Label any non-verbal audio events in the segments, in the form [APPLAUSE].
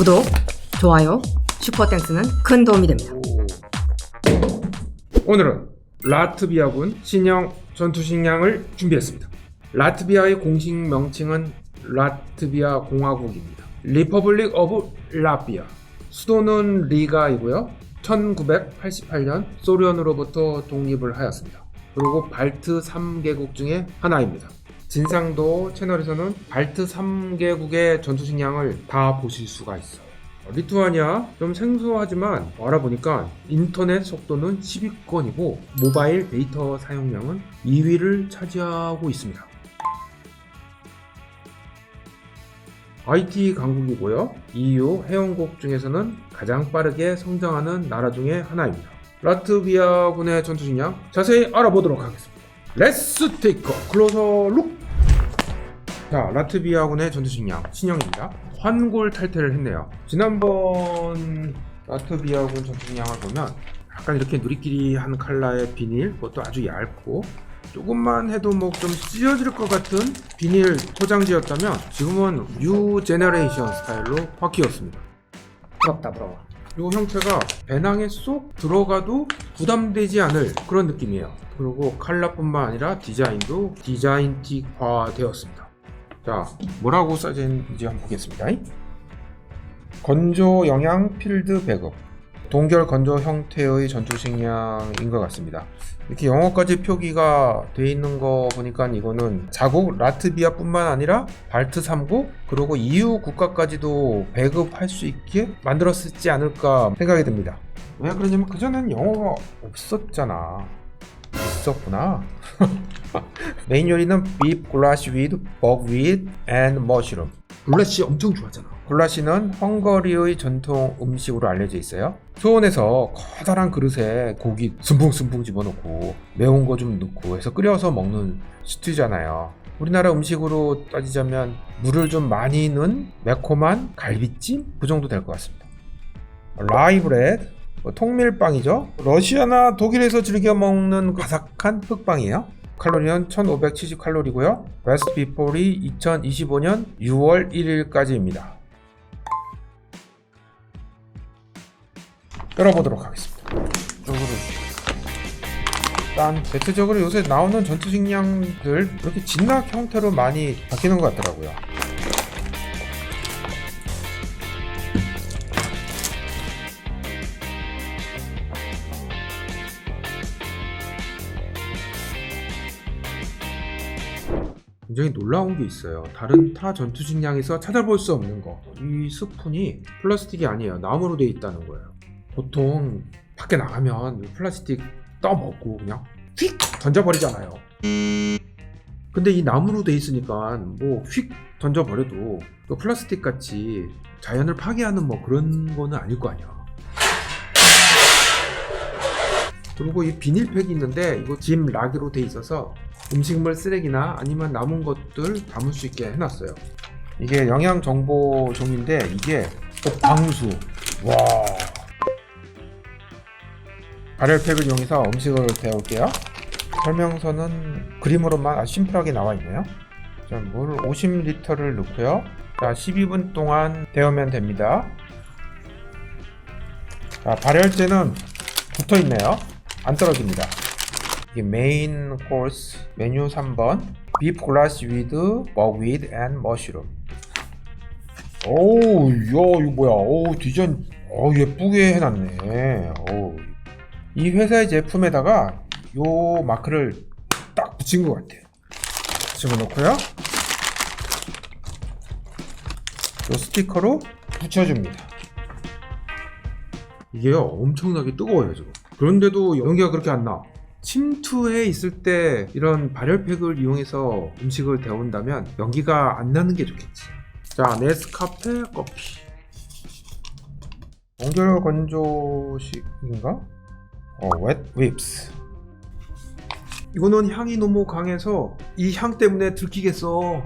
구독, 좋아요, 슈퍼땡스는 큰 도움이 됩니다. 오늘은 라트비아군 신형 전투식량을 준비했습니다. 라트비아의 공식 명칭은 라트비아 공화국입니다. 리퍼블릭 오브 라비아. 수도는 리가이고요. 1988년 소련으로부터 독립을 하였습니다. 그리고 발트 3개국 중에 하나입니다. 진상도 채널에서는 발트 3개국의 전투식량을 다 보실 수가 있어요. 리투아니아 좀 생소하지만 알아보니까 인터넷 속도는 10위권이고 모바일 데이터 사용량은 2위를 차지하고 있습니다. IT 강국이고요. EU 회원국 중에서는 가장 빠르게 성장하는 나라 중에 하나입니다. 라트비아군의 전투식량 자세히 알아보도록 하겠습니다. Take a closer look. 자, 라트비아군의 전투 식량 신형입니다. 환골 탈퇴를 했네요. 지난번 라트비아군 전투 식량을 보면 약간 이렇게 누리끼리 한 칼라의 비닐, 그것도 아주 얇고 조금만 해도 뭐 좀 찢어질 것 같은 비닐 포장지였다면 지금은 뉴 제너레이션 스타일로 바뀌었습니다. 부럽다, 부러워. 이 형태가 배낭에 쏙 들어가도 부담되지 않을 그런 느낌이에요. 그리고 컬러뿐만 아니라 디자인도 디자인틱화 되었습니다. 자, 뭐라고 있는지 한번 보겠습니다. 건조 영양 필드 배급. 동결 건조 형태의 전투식량인 것 같습니다. 이렇게 영어까지 표기가 돼 있는 거 보니까 이거는 자국 라트비아뿐만 아니라 발트 3국 그리고 EU 국가까지도 배급할 수 있게 만들었지 않을까 생각이 듭니다. 왜 그러냐면 그전엔 영어가 없었잖아. 있었구나. [LAUGHS] 메인 요리는 beef goulash with buckwheat and mushroom. 굴라시 엄청 좋아하잖아. 굴라시는 헝거리의 전통 음식으로 알려져 있어요. 소원에서 커다란 그릇에 고기 슴붕슴붕 집어넣고 매운 거 좀 넣고 해서 끓여서 먹는 스튜잖아요. 우리나라 음식으로 따지자면 물을 좀 많이 넣은 매콤한 갈비찜 그 정도 될 것 같습니다. 라이브레드 뭐 통밀빵이죠. 러시아나 독일에서 즐겨 먹는 바삭한 흑빵이에요. 칼로리는 1570 칼로리고요. 베스트 비폴이 2025년 6월 1일까지입니다. 열어보도록 하겠습니다. 이쪽으로 일단 대체적으로 요새 나오는 전투 식량들 이렇게 진낙 형태로 많이 바뀌는 것 같더라고요. 굉장히 놀라운 게 있어요. 다른 타 전투 식량에서 찾아볼 수 없는 거. 이 스푼이 플라스틱이 아니에요. 나무로 되어 있다는 거예요. 보통 밖에 나가면 이 플라스틱 떠먹고 그냥 휙 던져버리잖아요. 근데 이 나무로 돼 있으니까 뭐 휙 던져버려도 그 플라스틱 같이 자연을 파괴하는 뭐 그런 거는 아닐 거 아니야. 그리고 이 비닐팩이 있는데 이거 짐 락으로 돼 있어서 음식물 쓰레기나 아니면 남은 것들 담을 수 있게 해놨어요. 이게 영양 정보 종인데 이게 또 광수. 와. 발열팩을 이용해서 음식을 데울게요. 설명서는 그림으로만 아주 심플하게 나와 있네요. 자, 물 50리터를 넣고요. 자, 12분 동안 데우면 됩니다. 자, 발열제는 붙어 있네요. 안 떨어집니다. 이게 메인 코스 메뉴 3번 비프 글라스 위드 버윗 앤 머쉬룸 오우 야 이거 뭐야 오 디자인 어 예쁘게 해놨네 오. 이 회사의 제품에다가 요 마크를 딱 붙인 것 같아 집어넣고요 요 스티커로 붙여줍니다 이게요 엄청나게 뜨거워요 지금 그런데도 연기가 그렇게 안 나. 침투해 있을 때 이런 발열팩을 이용해서 음식을 데운다면 연기가 안 나는 게 좋겠지. 자, 네스카페 커피. 동결 건조식인가? 어, 웻 윕스. 이거는 향이 너무 강해서 이 향 때문에 들키겠어.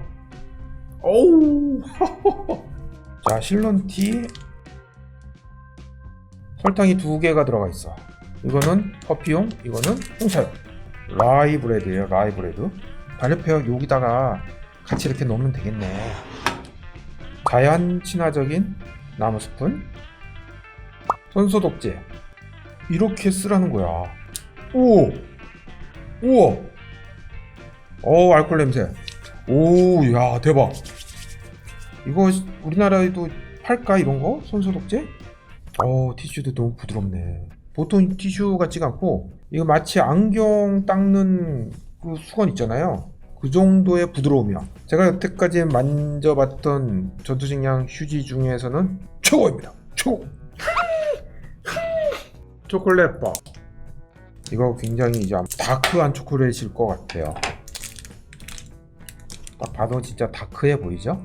어우. [LAUGHS] 자, 실론티. 설탕이 두 개가 들어가 있어. 이거는 커피용, 이거는 홍차용. 라이 브레드예요, 라이 브레드. 발효팩 여기다가 같이 이렇게 넣으면 되겠네. 자연 친화적인 나무 스푼, 손소독제. 이렇게 쓰라는 거야. 오, 우와. 어 알콜 냄새. 오, 야 대박. 이거 우리나라에도 팔까 이런 거? 손소독제? 어 티슈도 너무 부드럽네. 보통 티슈 같지가 않고 이거 마치 안경 닦는 그 수건 있잖아요. 그 정도의 부드러움이야. 제가 여태까지 만져봤던 전투식량 휴지 중에서는 최고입니다. 최고. 초콜릿 바. 이거 굉장히 이제 다크한 초콜릿일 것 같아요. 딱 봐도 진짜 다크해 보이죠?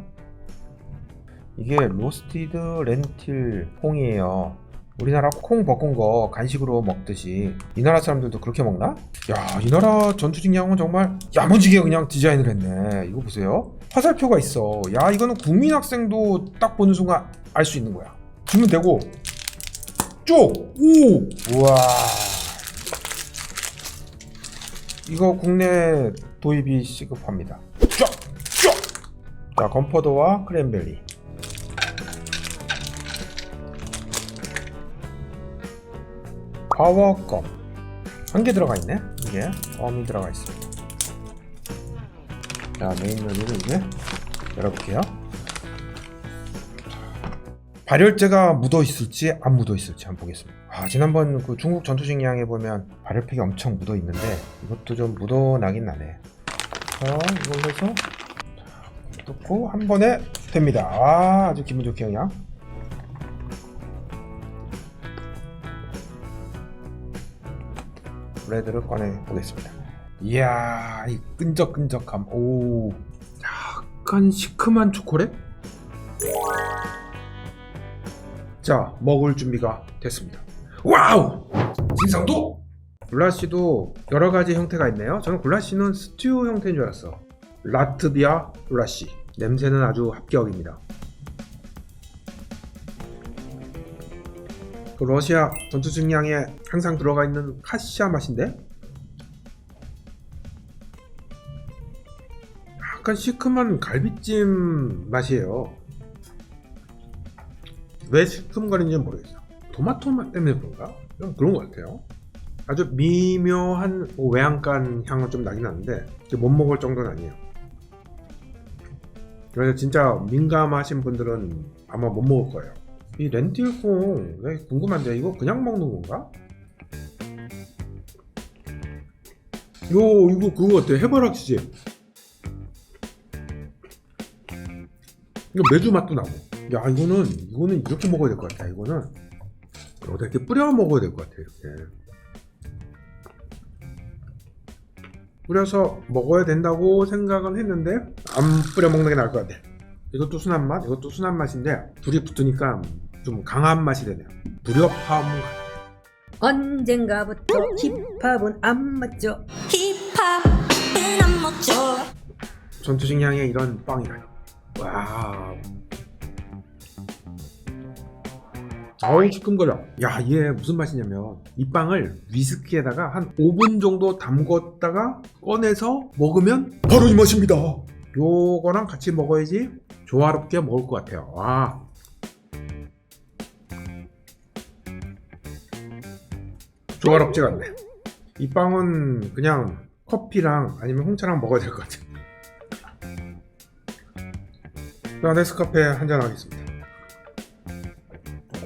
이게 로스티드 렌틸 콩이에요. 우리나라 콩 볶은 거 간식으로 먹듯이 이 나라 사람들도 그렇게 먹나? 야, 이 나라 전투식량은 정말 야무지게 그냥 디자인을 했네. 이거 보세요. 화살표가 있어. 야, 이거는 국민 학생도 딱 보는 순간 알 수 있는 거야. 주면 되고 쭉! 오! 우와. 이거 국내 도입이 시급합니다. 쭉! 쭉! 자, 건포도와 크랜베리. 파워껌. 한 개 들어가 있네. 이게 껌이 들어가 있습니다. 자, 메인 요리를 이제 열어볼게요. 발열제가 묻어 있을지 안 묻어 있을지 한번 보겠습니다. 아, 지난번 그 중국 전투식량에 보면 발열팩이 엄청 묻어 있는데 이것도 좀 묻어 나긴 나네. 자, 이걸로 해서 넣고 한 번에 됩니다. 아, 아주 기분 좋게 그냥. 브레드를 꺼내 보겠습니다. 이야, 이 끈적끈적함. 오, 약간 시큼한 초콜릿? 자, 먹을 준비가 됐습니다. 와우! 진상도! 굴라시도 여러 가지 형태가 있네요. 저는 굴라시는 스튜 형태인 줄 알았어. 라트비아 굴라시. 냄새는 아주 합격입니다. 그 러시아 전투 증량에 항상 들어가 있는 카시아 맛인데? 약간 시큼한 갈비찜 맛이에요. 왜 시큼거리는지 모르겠어요. 토마토 맛 때문에 그런가? 그냥 그런 것 같아요. 아주 미묘한 뭐 외양간 향은 좀 나긴 하는데 못 먹을 정도는 아니에요. 그래서 진짜 민감하신 분들은 아마 못 먹을 거예요. 이 렌틸콩 왜 궁금한데 이거 그냥 먹는 건가? 요 이거 그거 어때? 해바라기지? 이거 메주 맛도 나고 야 이거는 이거는 이렇게 먹어야 될 것 같아. 이거는 여기다 이렇게 뿌려 먹어야 될 것 같아 이렇게. 뿌려서 먹어야 된다고 생각은 했는데 안 뿌려 먹는 게 나을 것 같아. 이것도 순한 맛? 이것도 순한 맛인데 둘이 붙으니까 좀 강한 맛이 되네요. 무력함 언젠가부터 힙합은 안 맞죠. 힙합은 안 멋져 전투식량에 이런 빵이라니. 와 우 아우 시큼거려 야 이게 무슨 맛이냐면 이 빵을 위스키에다가 한 5분 정도 담궜다가 꺼내서 먹으면 바로 이 맛입니다. 요거랑 같이 먹어야지 조화롭게 먹을 것 같아요. 와 조화롭지가 않네. 이 빵은 그냥 커피랑 아니면 홍차랑 먹어야 될 것 같아요 [LAUGHS] 자, 네스카페 한잔 하겠습니다.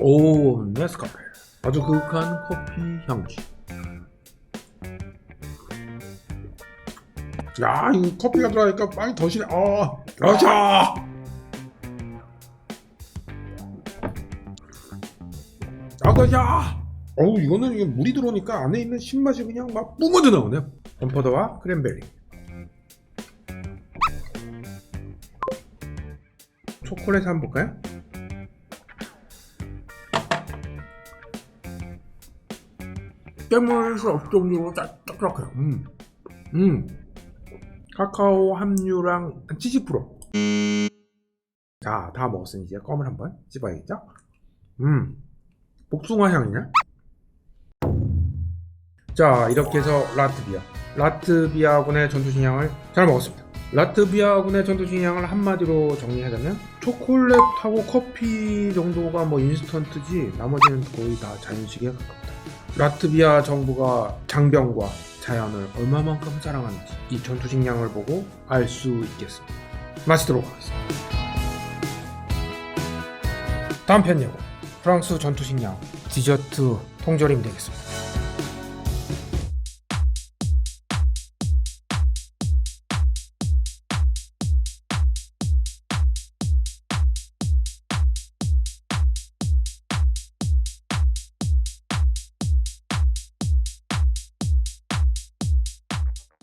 오, 네스카페. 아주 그윽한 커피 향기. 야, 이 커피가 들어가니까 빵이 더 시네. 아, 아자! 아가야! 어우, 이거는 이게 물이 들어오니까 안에 있는 신맛이 그냥 막 뿜어져 나오네. 건포도와 크랜베리. 초콜릿 한번 볼까요? 깨물 수 없을 정도로 짝짝짝해요. 음. 음. 카카오 함유랑 한 70%. 자, 다 먹었으니 이제 껌을 한번 씹어야겠죠? 음. 복숭아 향이네. 자, 이렇게 해서 라트비아. 라트비아군의 전투식량을 잘 먹었습니다. 라트비아군의 전투식량을 한마디로 정리하자면 초콜릿하고 커피 정도가 뭐 인스턴트지 나머지는 거의 다 자연식에 가깝다. 라트비아 정부가 장병과 자연을 얼마만큼 사랑하는지 이 전투식량을 보고 알 수 있겠습니다. 마치도록 하겠습니다. 다음 편 예고 프랑스 전투식량 디저트 통조림 되겠습니다.